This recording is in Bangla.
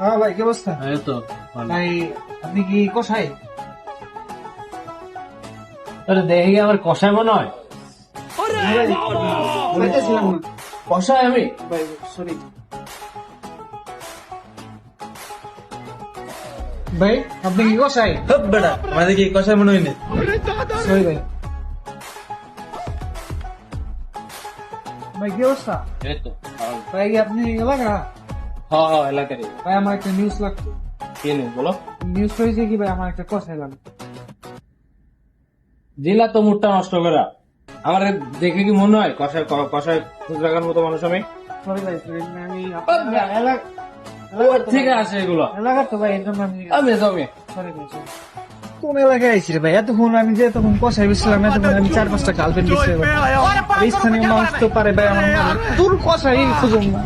হ্যাঁ ভাই কি অবস্থা? এই তো ভাই আপনি কি কষাই আরে দেখি আমার কষায় মনে হয়। কষায় আমি? ভাই সরি ভাই আপনি কি কষাই হপ বেটা আমাদের কি কষায় মনে হয়নি? সরি ভাই। ভাই কি অবস্থা? এই তো ভাই কি আপনি এলাকা হ্যাঁ হ্যাঁ এলাকারই। ভাই আমার একটা নিউজ লাগতো কি নেই বলো? নিউজ হয়েছে কি ভাই? আমার একটা কষাই লাগবে দিলা তো মুডটা নষ্ট করা আমার দেখে কি মনে হয়? কষায় ক- কষায় খুঁজ লাগার মতো মানুষ আমি? সরি ভাই আমি এগুলো এলাকার তো ভাই আমি আমি জমি সরি ভাই sorry। কোন এলাকায় আইছি রে ভাই? এতক্ষণ আমি যে তখন কষাই বেছিলাম এতক্ষণ আমি চার পাঁচটা গার্লফ্রেন্ড দিচ্ছি স্থানীয় মানুষ তো পারে ভাই আমার তোর কষাই খুঁজুন না।